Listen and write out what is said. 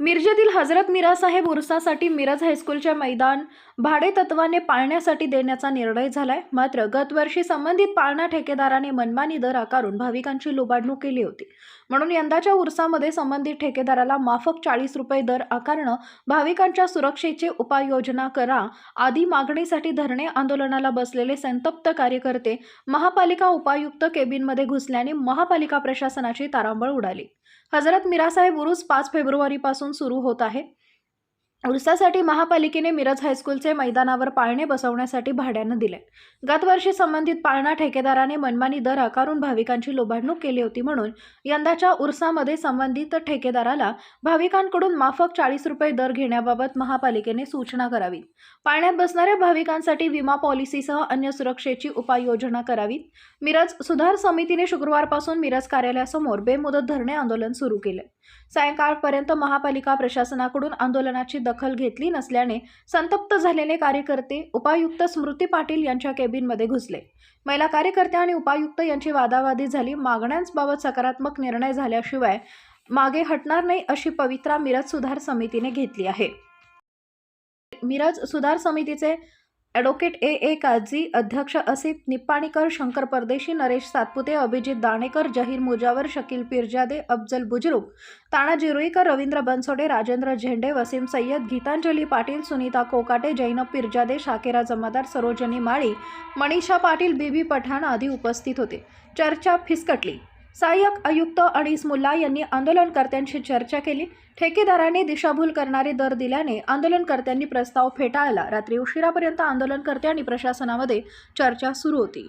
मिरजेतील हजरत मिरासाहेब उर्सासाठी मिरज हायस्कूलचे मैदान भाडेतत्वाने पाळण्यासाठी देण्याचा निर्णय झालाय. मात्र गतवर्षी संबंधित पाळणा ठेकेदाराने मनमानी दर आकारून भाविकांची लुबाडणूक केली होती. म्हणून यंदाच्या उर्सामध्ये संबंधित ठेकेदाराला माफक चाळीस रुपये दर आकारणं भाविकांच्या सुरक्षेची उपाययोजना करा आदी मागणीसाठी धरणे आंदोलनाला बसलेले संतप्त कार्यकर्ते महापालिका उपायुक्त केबिनमध्ये घुसल्याने महापालिका प्रशासनाची तारांबळ उडाली. हजरत मिरासाहेब उरूस पाच फेब्रुवारीपासून सुरू होत आहे. उर्सासाठी महापालिकेने मिरज हायस्कूलचे मैदानावर पाळणे बसवण्यासाठी भाड्यानं दिले. गतवर्षी संबंधित पाळणा ठेकेदाराने मनमानी दर आकारून भाविकांची लोभाडणूक केली होती म्हणून यंदाच्या उरसामध्ये संबंधित ठेकेदाराला भाविकांकडून माफक चाळीस रुपये दर घेण्याबाबत महापालिकेने सूचना करावी. पाळण्यात बसणाऱ्या भाविकांसाठी विमा पॉलिसीसह अन्य सुरक्षेची उपाययोजना करावी. मिरज सुधार समितीने शुक्रवारपासून मिरज कार्यालयासमोर बेमुदत धरणे आंदोलन सुरू केले. सायंकाळपर्यंत महापालिका प्रशासनाकडून आंदोलनाची दखल घेतली नसल्याने संतप्त झालेले कार्यकर्ते उपायुक्त स्मृती पाटील यांच्या केबिनमध्ये घुसले. महिला कार्यकर्त्या आणि उपायुक्त यांची वादावादी झाली. मागण्यांबाबत सकारात्मक निर्णय झाल्याशिवाय मागे हटणार नाही अशी पवित्रा मिरज सुधार समितीने घेतली आहे. मिरज सुधार समितीचे ॲडव्होकेट ए. ए. काझी अध्यक्ष असित निप्पाणीकर शंकर परदेशी नरेश सातपुते अभिजित दाणेकर जहीर मुजावर शकील पिरजादे अफजल बुजरुक ताना जिरुईकर रवींद्र बनसोडे राजेंद्र झेंडे वसीम सय्यद गीतांजली पाटील सुनीता कोकाटे जैनब पिरजादे शाकेरा जमादार सरोजनी माळी मनीषा पाटील बीबी पठाण आदी उपस्थित होते. चर्चा फिसकटली. सहाय्यक आयुक्त अनिस मुल्ला यांनी आंदोलनकर्त्यांशी चर्चा केली. ठेकेदारांनी दिशाभूल करणारे दर दिल्याने आंदोलनकर्त्यांनी प्रस्ताव फेटाळला. रात्री उशिरापर्यंत आंदोलनकर्ते आणि प्रशासनामध्ये चर्चा सुरू होती.